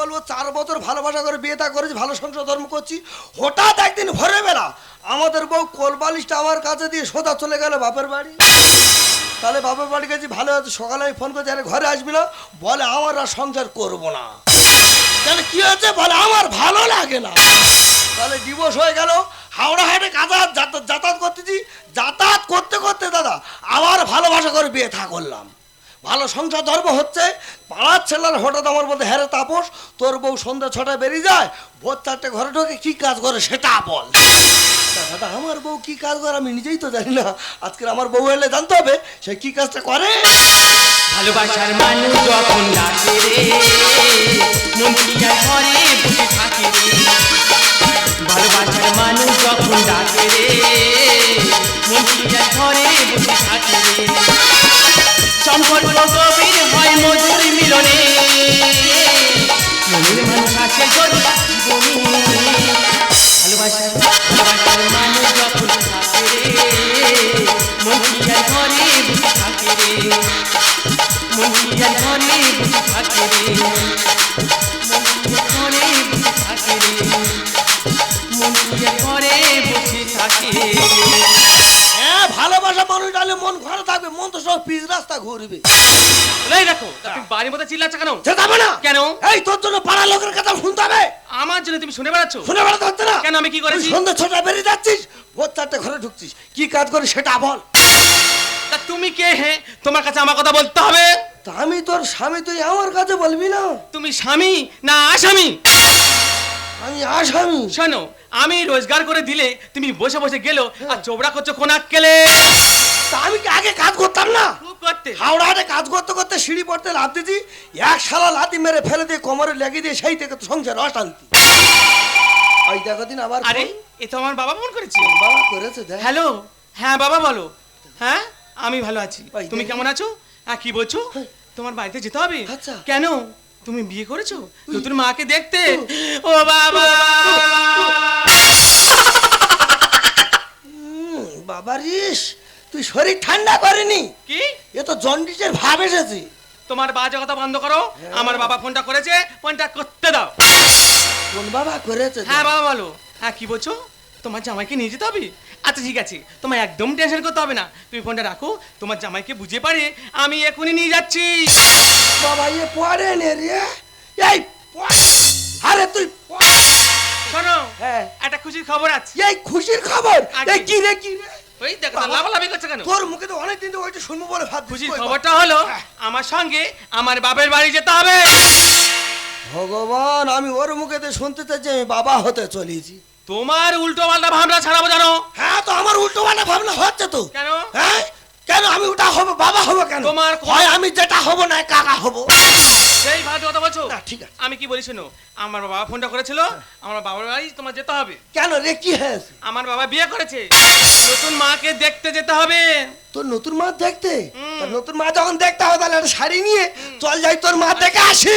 বলব, চার বছর ভালোবাসা করে বিয়েটা করেছি, ভালো সংসার ধর্ম করছি। হঠাৎ একদিন ভরে বেলা আমাদের বউ কোলবালিশটা আমার কাছে দিয়ে সোজা চলে গেল বাপের বাড়ি। তাহলে বাপের বাড়ি গেছি, ভালো আছে, সকালে আমি ফোন করছি, আরে ঘরে আসবি না? বলে, আমার আর সংসার করব না। তাহলে কি হয়েছে? বলে, আমার ভালো লাগে না। তাহলে ডিভোর্স হয়ে গেল, হাওড়া হাটে যাতায়াত যাতায়াত করতেছি। যাতায়াত করতে করতে দাদা আবার ভালোবাসা করে বিয়ে থা করলাম। ভালো সংসার ধর্ম হচ্ছে, পাড়ার ছেলের হঠাৎ আমার বলতে হ্যারে তাপস, তোর বউ সন্ধ্যা ছটায় বেরিয়ে যায়, ভোর চারটে ঘরে ঢোকে, কি কাজ করে সেটা বল। দাদা, আমার বউ কি কাজ করে আমি নিজেই তো জানি না। আজকে আমার বউ এলে জানতে হবে সে কি কাজটা করে। ভালোবাসার মানুষ যখন ডাকে রে সব পিচ রাস্তা ঘুরবে। এই দেখো তুমি বাড়ির মধ্যে চিল্লাচ্ছ কেন? যাবে না। কেন? এই তোর জন্য পাড়া লোকের কথা শুনতে হবে। আমার জন্য তুমি শুনে বেড়াচ্ছ? শুনে বেড়াতে হচ্ছে না। কেন, আমি কি করেছি? তুই সন্ধ্যে ছটা বেরিয়ে যাচ্ছিস ভোর চারটে ঘরে ঢুকছিস। কি কাজ করি সেটা বল। তা তুমি কে হে? তোমার কাছে আমার কথা বলতে হবে। তা আমি তোর স্বামী তুই আমার কাছে বলবি না। তুমি স্বামী না আসামি? আমি আসামি। শোনো আমি রোজগার করে দিলে তুমি বসে বসে গেলো আর চোবড়া করছ কোন কেলে? তা আমি কি আগে কাজ করতাম না? খুব করতে। হাওড়া হাটে কাজ করতে করতে সিঁড়ি পড়তে লাভ দিছি এক শালা লাতি মেরে ফেলে দিয়ে কোমরে লেগে দিয়ে সেই থেকে তো সংসার অশান্তি। ওই দেখো দিন আবার আরে এ তো আমার বাবা ফোন করেছে। বাবা করেছে দেখ। হ্যালো হ্যাঁ বাবা বলো। হ্যাঁ আমি ভালো আছি। তুমি কেমন আছো? হ্যাঁ কি বলছো? তোমার বাড়িতে যেতে হবে? আচ্ছা। কেন? তুমি বিয়ে করেছ? নতুন মাকে দেখতে? ও বাবা! বাবা রিস তুই শরীর ঠান্ডা করেনি? কি? এ তো জন্ডিসের ভাব এসেছে। তোমার বাজে কথা বন্ধ করো। আমার বাবা ফোনটা করেছে ফোনটা করতে দাও। কোন বাবা করেছে? হ্যাঁ বাবা বলো। হ্যাঁ কি বলছো? তোমার জামাইকে নিয়ে যেতে হবে? আচ্ছা ঠিক আছে। তোমার একদম টেনশন করতে হবে না। তুমি ফোনটা রাখো তোমার জামাইকে বুঝে পারে আমি এখনই নিয়ে যাচ্ছি। বাবা এ পড়ে নে রে। এই পড়। আরে তুই শোনো হ্যাঁ। একটা খুশির খবর আছে। এই খুশির খবর? এই কি? রে কি রে? ওই দেখো। লাভালাভি করছে কেন? তোর মুখে তো অনেক দিন তো ওইটা শুনব বলে ভাব খুশির খবরটা হলো আমার সঙ্গে আমার বাপের বাড়ি যেতে হবে। ভগবান আমি ওর মুখেতে শুনতে চাই যে আমি বাবা হতে চলেছি। তোমার উল্টো পাল্টা ভাবনা ছাড়াবো জানো? হ্যাঁ। তো আমার উল্টো পাল্টা ভাবনা হচ্ছে তো। কেন? হ্যাঁ? কেন আমি ওটা হব বাবা হব কেন? তোমার হয় আমি যেটা হব না কাকা হব। সেই ভাবে কথা বলছো? না, ঠিক আছে। আমি কি বলি শোনো? আমার বাবা ফোনটা করেছিল আমার বাবার বাড়ি তোমার যেতে হবে। কেন রে কি হয়েছে? আমার বাবা বিয়ে করেছে। নতুন মাকে দেখতে যেতে হবে। তোর নতুন মা দেখতে? নতুন মা যখন দেখতে হবে তাহলে শাড়ি নিয়ে চল যাই তোর মা দেখে আসি।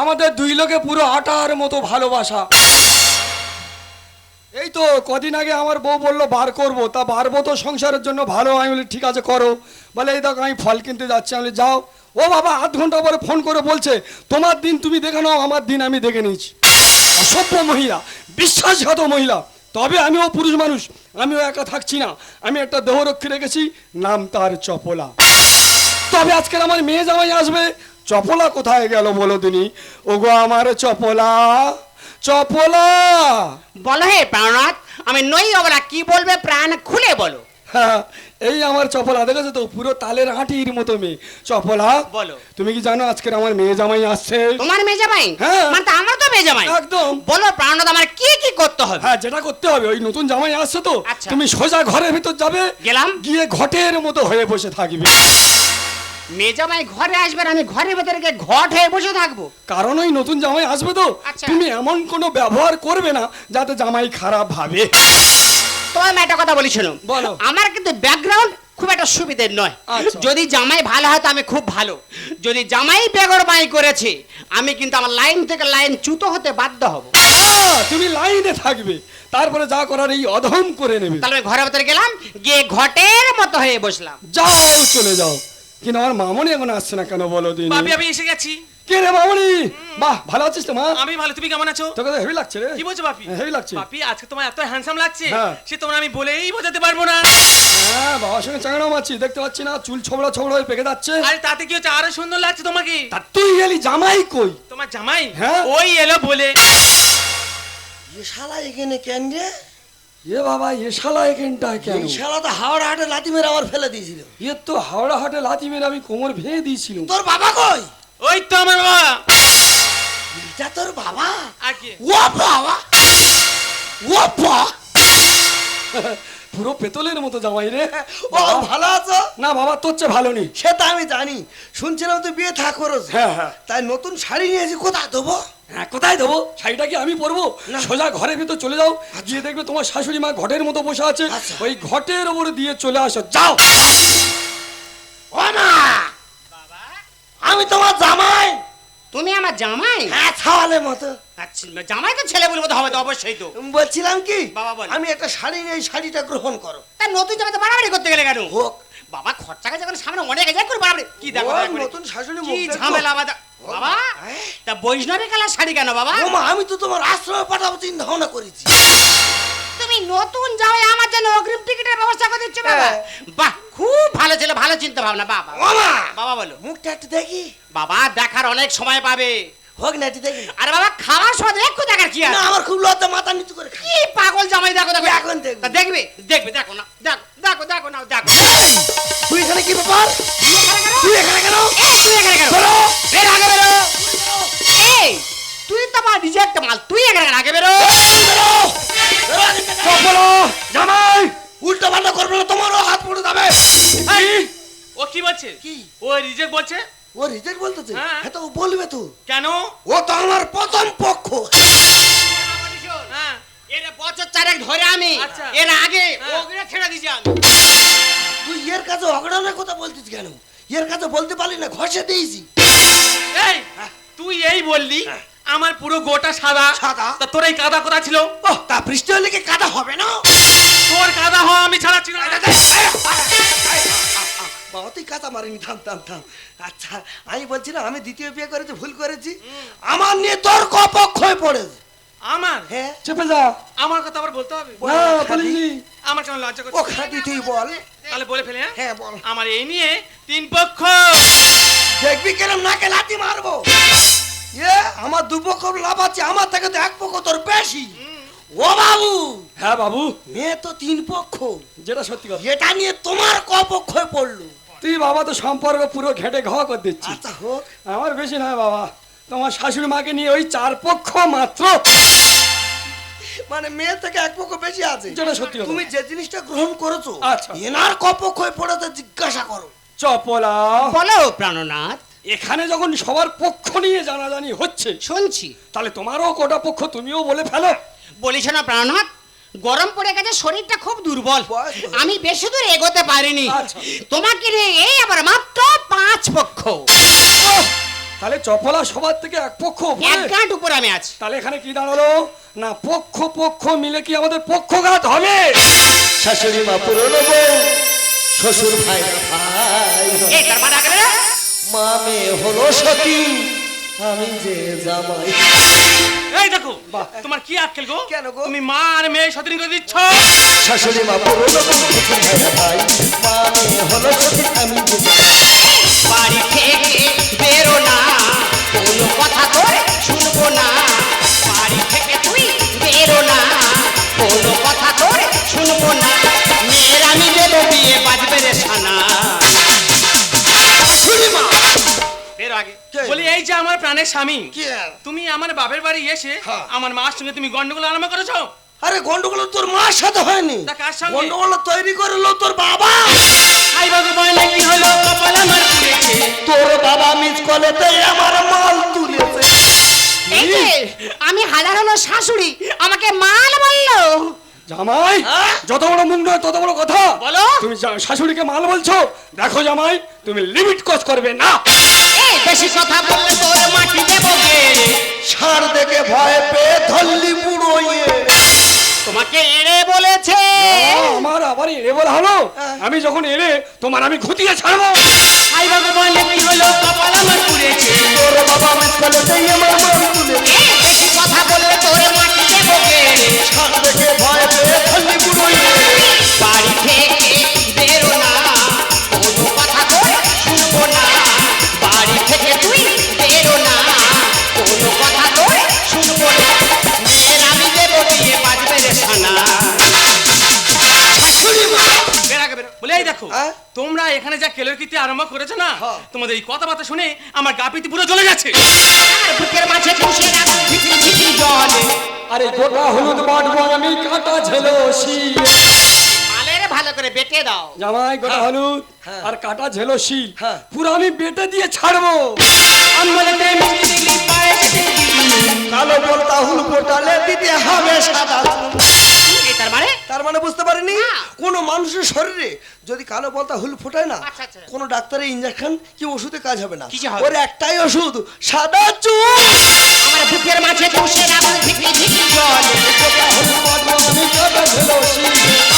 আমাদের দুই লোকে পুরো আটার মতো ভালোবাসা। এই তো কদিন আগে আমার বউ বলল, বার করব। তা বারবো তো সংসারের জন্য ভালো। আমি বলি, ঠিক আছে, করো। বলে, এই দেখো, আমি ফল কিনতে যাচ্ছি। আমি যাও। ও বাবা, আধ ঘণ্টা পরে ফোন করে বলছে, তোমার দিন তুমি দেখে নাও, আমার দিন আমি দেখে নিয়েছি। অসভ্য মহিলা বিশ্বাসঘাত মহিলা। তবে আমিও পুরুষ মানুষ, আমিও একা থাকছি না। আমি একটা দেহরক্ষী রেখেছি, নাম তার চপলা। তবে আজকের আমার মেয়ে জামাই আসবে চপলা কোথায় গেল বলো তিনি? ওগো আমার চপলা চপলা! বলো হে প্রাণনাথ আমি নই ওরা কি বলবে প্রাণ খুলে বলো। হ্যাঁ এই আমার চপলা দেখেছ তো? পুরো তালের হাঁটির মতো মেয়ে। চপলা বলো। তুমি কি জানো আজকের আমার মেয়ে জামাই আসছে? তোমার মেয়ে জামাই? হ্যাঁ। মানে তো আমার তো মেয়ে জামাই। একদম। বলো প্রাণনাথ আমার কি কি করতে হবে? হ্যাঁ যেটা করতে হবে ওই নতুন জামাই আসছে তো। আচ্ছা। তুমি সোজা ঘরের ভিতর যাবে। গেলাম। গিয়ে ঘটের মতো হয়ে বসে থাকবে। মেয়ে জামাই ঘরে আসবে আমি ঘরের ভেতরে গিয়ে ঘট হয়ে বসে থাকব। কারণ ওই নতুন জামাই আসবে তো। আচ্ছা। তুমি এমন কোনো ব্যবহার করবে না যাতে জামাই খারাপ ভাবে। তোমার মেয়ে একটা কথা বলেছিল বলো। আমার কিন্তু ব্যাকগ্রাউন্ড খুব একটা সুবিধের নয়। আচ্ছা। যদি জামাই ভালো হয় তো আমি খুব ভালো। যদি জামাই বেগর বাই করেছে আমি কিন্তু আমার লাইন থেকে লাইন চ্যুত হতে বাধ্য হব। না, তুমি লাইনে থাকবে। তারপরে যা করার এই অধম করে নেবে। তাহলে আমি ঘরের ভেতরে গেলাম গিয়ে ঘটের মতো হয়ে বসলাম। যাও চলে যাও। কিন্তু আমার মামনি এখন আসছে না কেন বলো দিন? বাপি আমি এসে গেছি। কে রে মামনি? বাহ ভালো আছিস তো মা? আমি ভালো তুমি কেমন আছো? তোকে তো হেভি লাগছে রে। কি বলছো বাপি হেভি লাগছে। বাপি আজকে তোমার এত হ্যান্ডসাম লাগছে হ্যাঁ। সে তোমার আমি বলেই বোঝাতে পারব না। হ্যাঁ বাবার সঙ্গে চাঙানো মারছি দেখতে পাচ্ছি না চুল ছোবড়া ছোবড়া হয়ে পেকে যাচ্ছে। আরে তাতে কি হচ্ছে? আরও সুন্দর লাগছে তোমাকে। তা তুই গেলি জামাই কই? তোমার জামাই? হ্যাঁ। ওই এলো বলে। এ শালা এখানে কেন রে? এ বাবা এ শালা এখানটায় কেন? এই শালা তো হাওড়া হাটে লাথি মেরে আমার ফেলে দিয়েছিল। এ তো হাওড়া হাটে লাথি মেরে আমি কোমর ভেঙে দিয়েছিলাম। তোর বাবা কই? ওই তো আমার বাবা। এটা তোর বাবা? ও বাবা? ও বা পুরো পেতলের মতো জামাই রে। ও ভালো আছো? না বাবা তোর চেয়ে ভালো নেই। সে তো আমি জানি। শুনছিলাম তুই বিয়ে থা হ্যাঁ, হ্যাঁ। তাই নতুন শাড়ি নিয়েছি কোথায় দেবো? হ্যাঁ কোথায় দেবো? শাড়িটা কি আমি পরবো? না। সোজা ঘরের ভিতর চলে যাও। গিয়ে দেখবে তোমার শাশুড়ি মা ঘটের মতো বসে আছে। আচ্ছা। ওই ঘটের ওপরে দিয়ে চলে আসো। যাও। জামাই? হ্যাঁ ছাওয়ালের মতো। আচ্ছা জামাই তো ছেলে বলব তো হবে তো অবশ্যই তো। বলছিলাম কি বাবা বল। আমি একটা শাড়ি নিয়ে শাড়িটা গ্রহণ করো। তা নতুন জামাই তো বাড়াবাড়ি করতে গেলে কেন? হোক। বাবা খরচা যখন সামনে অনেক যায় করে বাড়াবাড়ি। কি দেখো। নতুন শাশুড়ি কি ঝামেলা বাবা। বাবা হ্যাঁ? তা বৈষ্ণবী কালার শাড়ি কেন বাবা? মা আমি তো তোমার আশ্রমে পাঠাবো চিন্তা ভাবনা করেছি। তুমি নতুন জামাই আমার জন্য অগ্রিম টিকিটের ব্যবস্থা করে দিচ্ছ বাবা। হ্যাঁ। বাহ ভালো ছিল ভালো চিন্তা ভাবনা বাবা। মা বাবা বলো। মুখটা একটু দেখি। বাবা দেখার অনেক সময় পাবে। হোক না একটু দেখি। আরে বাবা খাওয়ার সময় একটু দেখার কি না আমার খুব লজ্জা মাথা নিচু করে কি পাগল জামাই দেখো দেখো। এখন দেখব। দেখবে? দেখবে দেখো না। দেখো দেখো দেখো না দেখো। তুই এখানে কি ব্যাপার? তুই এখানে কেন? তুই এখানে কেন? তুই এখানে কেন? বেরো। বের আগে বেরো। এই, তুই তো আমার রিজেক্ট মাল। তুই এখানে আগে বেরো? বেরো। বেরো। জামাই! উল্টো পাল্টা করবে না তোমারও হাত পড়ে যাবে। ও কি বলছে? কি? ও রিজেক্ট বলছে? ও রিজেক্ট বলতেছে? হ্যাঁ। হ্যাঁ তো বলবে তো। কেন? ও তো আমার প্রথম পক্ষ। হ্যাঁ। এর বছর চারেক ধরে আমি। আচ্ছা। এর আগে হ্যাঁ। ওগুলো ছেড়ে দিয়েছি আমি। তুই এর কাছে কথা বলতিস কেন? এর কাছে বলতে পারলি না ঘষে দিয়েছি। এই তুই এই বললি আমার পুরো গোটা সাদা সাদা? তা তোর এই কাদা কোথা ছিল ও তা বৃষ্টি হলে কি কাদা হবে না তোর কাদা হওয়া আমি ছাড়া না বাবা তুই কাঁচা মারিনি থাম থাম থাম আচ্ছা আমি বলছি না আমি দ্বিতীয় বিয়ে করেছি ভুল করেছি আমার নিয়ে তোর কপক্ষ হয়ে পড়েছে আমার হ্যাঁ চেপে যা আমার কথা আবার বলতে হবে আমার কেন লজ্জা ও খাদি তুই বল তাহলে বলে ফেলে হ্যাঁ? হ্যাঁ বল আমার এই নিয়ে তিন পক্ষ দেখবি কেরম নাকে লাথি মারবো এ আমার দুপক্ষ লাভ আছে আমার থেকে তো এক পক্ষ তোর বেশি। ও বাবু! হ্যাঁ বাবু। মেয়ে তো তিন পক্ষ। যেটা সত্যি কথা। এটা নিয়ে তোমার কপক্ষ পড়ল? তুই বাবা তো সম্পর্ক পুরো ঘেটে ঘ করে দিচ্ছি আচ্ছা হোক। আমার বেশি নয় বাবা। তোমার শাশুড়ি মাকে নিয়ে ওই চার পক্ষ মাত্র। মানে মেয়ে থেকে এক পক্ষ বেশি আছে? যেটা সত্যি তুমি যে জিনিসটা গ্রহণ করেছ আচ্ছা। এনার কপক্ষ হয়ে পড়েছে জিজ্ঞাসা করো। চপলা। বলো প্রাণনাথ এখানে যখন সবার পক্ষ নিয়ে জানাজানি হচ্ছে শুনছি। তাহলে তোমারও কোটা পক্ষ তুমিও বলে ফেলো। বলিস না প্রাণনাথ গরম পড়ে গেছে শরীরটা খুব দুর্বল। আমি বেশি দূর এগোতে পারিনি। আচ্ছা। তোমাকে নিয়ে এই আবার মাত্র পাঁচ পক্ষ। তাহলে চপলা সবার থেকে এক পক্ষ এক উপরে গাঁট উপরে আমি আছি। তাহলে এখানে কি দাঁড়াল? না পক্ষ পক্ষ মিলে কি আমাদের পক্ষঘাত হবে? শাশুড়ি মা পুরনো বউ শ্বশুর ভাই ভাই। এই তার মানে? মা মেয়ে হলো সতী আমি যে জামাই। এই দেখো তোমার কি আক্কেল গো? কেন গো? তুমি মা আর মেয়ে সতীন করে দিচ্ছ? শাশুড়ি মা পুরনো ভাই ভাই। মা মেয়ে হলো সতী আমি যে জামাই। বাড়ি থেকে বেরো না কোনো কথা তোর এই যে আমার প্রাণের স্বামী তুমি আমার বাপের বাড়ি এসে। আমার মার সঙ্গে তুমি গন্ডগোল আরম্ভ করেছ? আরে গন্ডগোল তোর মার সাথে হয়নি। গন্ডগোল তৈরি করল তোর বাবা। আই বাবু বলে কি হলো? কপাল আমার পুড়েছে। তোর বাবা মিস কলেতে আমার মাল তুলেছে। আমি হাজার হলো শাশুড়ি আমাকে মাল বলল। জামাই হ্যাঁ? যত বড় মুখ নয় তত বড় কথা। বলো। তুমি শাশুড়িকে মাল বলছো দেখো জামাই তুমি লিমিট ক্রস করবে না। বেশি কথা বললে তোর মাটি দেবো গে। সার দেখে ভয় পেয়ে ধরলি বুড়ো তোমাকে এড়ে বলেছে। আমার আবার এড়ে বলা হলো। হ্যাঁ। আমি যখন এড়ে তোমার আমি ঘুতিয়ে ছাড়বো। আই বাবু বলে কি হলো? কপাল আমার পুড়েছে। তোর বাবা মিস কলেতে আমার তুলেছে। বেশি কথা বললে তোর কোনো কথা তোর শুনব না। থেকে তুই বেরো না আগে বেরো। বলে দেখো হ্যাঁ? এখানে যা কেলের কীর্তি আরম্ভ করেছ না হ্যাঁ। তোমাদের এই কথাবার্তা শুনে আমার গা পিতি পুরো জ্বলে যাচ্ছে। আর বুকের মাঝে জলে। গোটা হলুদ বাটবো আমি কাটা ঝেলো শিল। ভালো করে বেটে দাও। জামাই গোটা হলুদ হ্যাঁ। আর কাটা ঝেলো শিল। হ্যাঁ। পুরো আমি বেটে দিয়ে ছাড়বো। কালো বলতা হুল পোটালে দিতে হবে সাদা তার মানে? তার মানে বুঝতে পারিনি? কোন মানুষের শরীরে যদি কালো বলতা হুল ফোটায় না আচ্ছা, আচ্ছা। কোন ডাক্তারের ইঞ্জেকশন কি ওষুধে কাজ হবে না? ওর একটাই ওষুধ সাদা চুল। আমার বুকের মাঝে পুষে রাখো ঝিকির ঝিকির জলে। গোটা হলুদ বাটবো আমি কাটা ঝেলো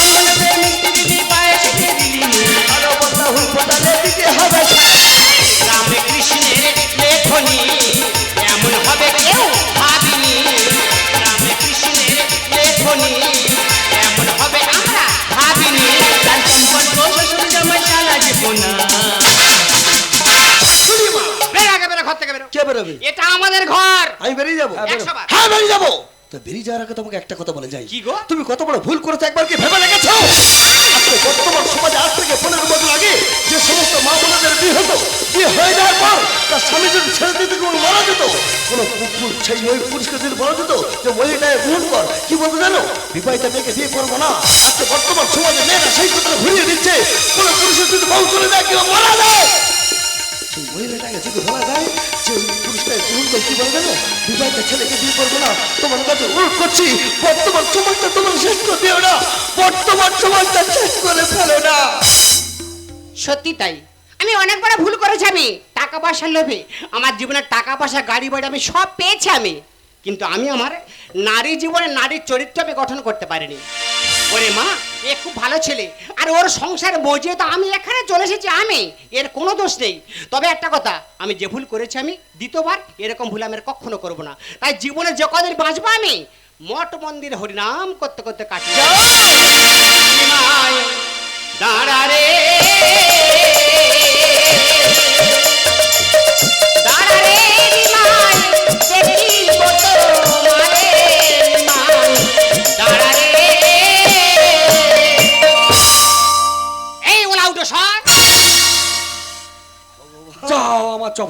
শিল মিষ্টি দিলি পায়ে দিলি কালো বলতা হুল ফোটালে দিতে হবে। রামে হ্যাঁ বেরিয়ে যাব। তো বেরিয়ে যাওয়ার আগে তোমাকে একটা কথা বলে যাই। কি গো? তুমি কত বড় ভুল করেছ একবার কি ভেবে দেখেছ? আজকে বর্তমান সমাজে আজ থেকে পনেরো বছর আগে যে সমস্ত মা বোনদের বিয়ে হতো বিয়ে হয়ে যাওয়ার পর তার স্বামী যদি ছেড়ে দিতে কোনো মারা যেত কোনো কুকুর সেই ওই পুরুষকে যদি বলা যেত যে মহিলায় গ্রহণ কর কি বলতো জানো? বিবাহিতা মেয়েকে বিয়ে করব না। আজকে বর্তমান সমাজে মেয়েরা সেই কথা ঘুরিয়ে দিচ্ছে। কোনো পুরুষের যদি বউ চলে যায় কেউ মারা যায়। সেই মহিলাটাকে যদি যায় যে ওই পুরুষটাকে কি বলে জানো? বিবাহিত ছেলেকে বিয়ে করব না, তোমার কাছে করছি, বর্তমান সমাজটা তোমার শেষ করে দিও না। বর্তমান শেষ করে ফেলো না। সত্যি তাই। আমি অনেক বড় ভুল করেছি আমি। টাকা পয়সার লোভে। আমার জীবনের টাকা পয়সা, গাড়ি, বাড়ি আমি সব পেয়েছি আমি। কিন্তু আমি আমার নারী জীবনে নারীর চরিত্র আমি গঠন করতে পারিনি। ওরে মা, এ খুব ভালো ছেলে। আর ওর সংসার বোঝে তো আমি এখানে চলে এসেছি, আমি। এর কোনো দোষ নেই। তবে একটা কথা, আমি যে ভুল করেছি আমি, দ্বিতীয়বার এরকম ভুল আমি কখনো করব না। তাই জীবনে যে কদিন বাঁচবো আমি, মঠ মন্দির হরিনাম করতে করতে কাটি দাঁড়া রে।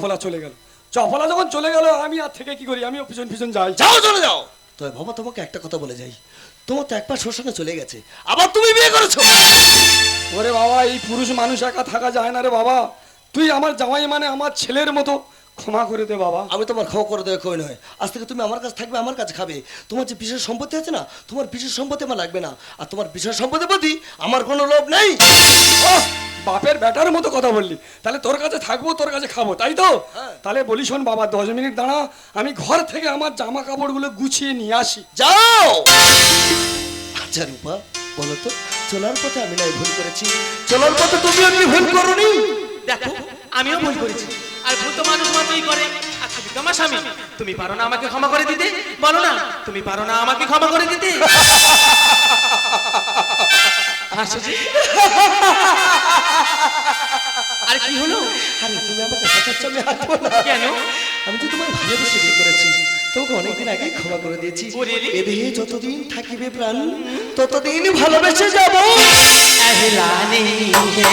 চপলা চলে গেল। চপলা যখন চলে গেল আমি আর থেকে কি করি? আমিও পিছন পিছন যাই। যাও চলে যাও। তবে বাবা তোমাকে একটা কথা বলে যাই। তোমার তো একবার শ্মশানে চলে গেছে। আবার তুমি বিয়ে করেছ? ওরে বাবা এই পুরুষ মানুষ একা থাকা যায় না রে বাবা। তুই আমার জামাই মানে আমার ছেলের মতো। ক্ষমা করে দে বাবা। আমি তোমার ক্ষমা করে দেবে কই নয়। আজ থেকে তুমি আমার কাছে থাকবে আমার কাছে খাবে। তোমার যে বিশেষ সম্পত্তি আছে না তোমার বিশেষ সম্পত্তি আমার লাগবে না। আর তোমার বিশেষ সম্পত্তির প্রতি আমার কোনো লোভ নেই। বাপের ব্যাটার মতো কথা বললি। তাহলে তোর কাছে থাকব তোর কাছে খাব তাই তো? তাহলে বলি শোন বাবা দশ মিনিট দাঁড়া আমি ঘর থেকে আমার জামা কাপড়গুলো গুছিয়ে নিয়ে আসি। যাও! আচ্ছা রূপা বলো তো চলার পথে আমি নাই ভুল করেছি? চলার পথে তুমি এমনি ভুল করনি? দেখো আমিও ভুল করেছি। আর ভুল তো মানুষ মাত্রই করে। আমার স্বামী তুমি পারো না আমাকে ক্ষমা করে দিতে? বলো না তুমি পারো না আমাকে ক্ষমা করে দিতে? হাসছো তোমার ভালোবেসে বিয়ে অনেকদিন আগে ক্ষমা করে দিয়েছি। এ যতদিন থাকিবে প্রাণ ততদিন ভালোবেসে যাব। আহলানি হে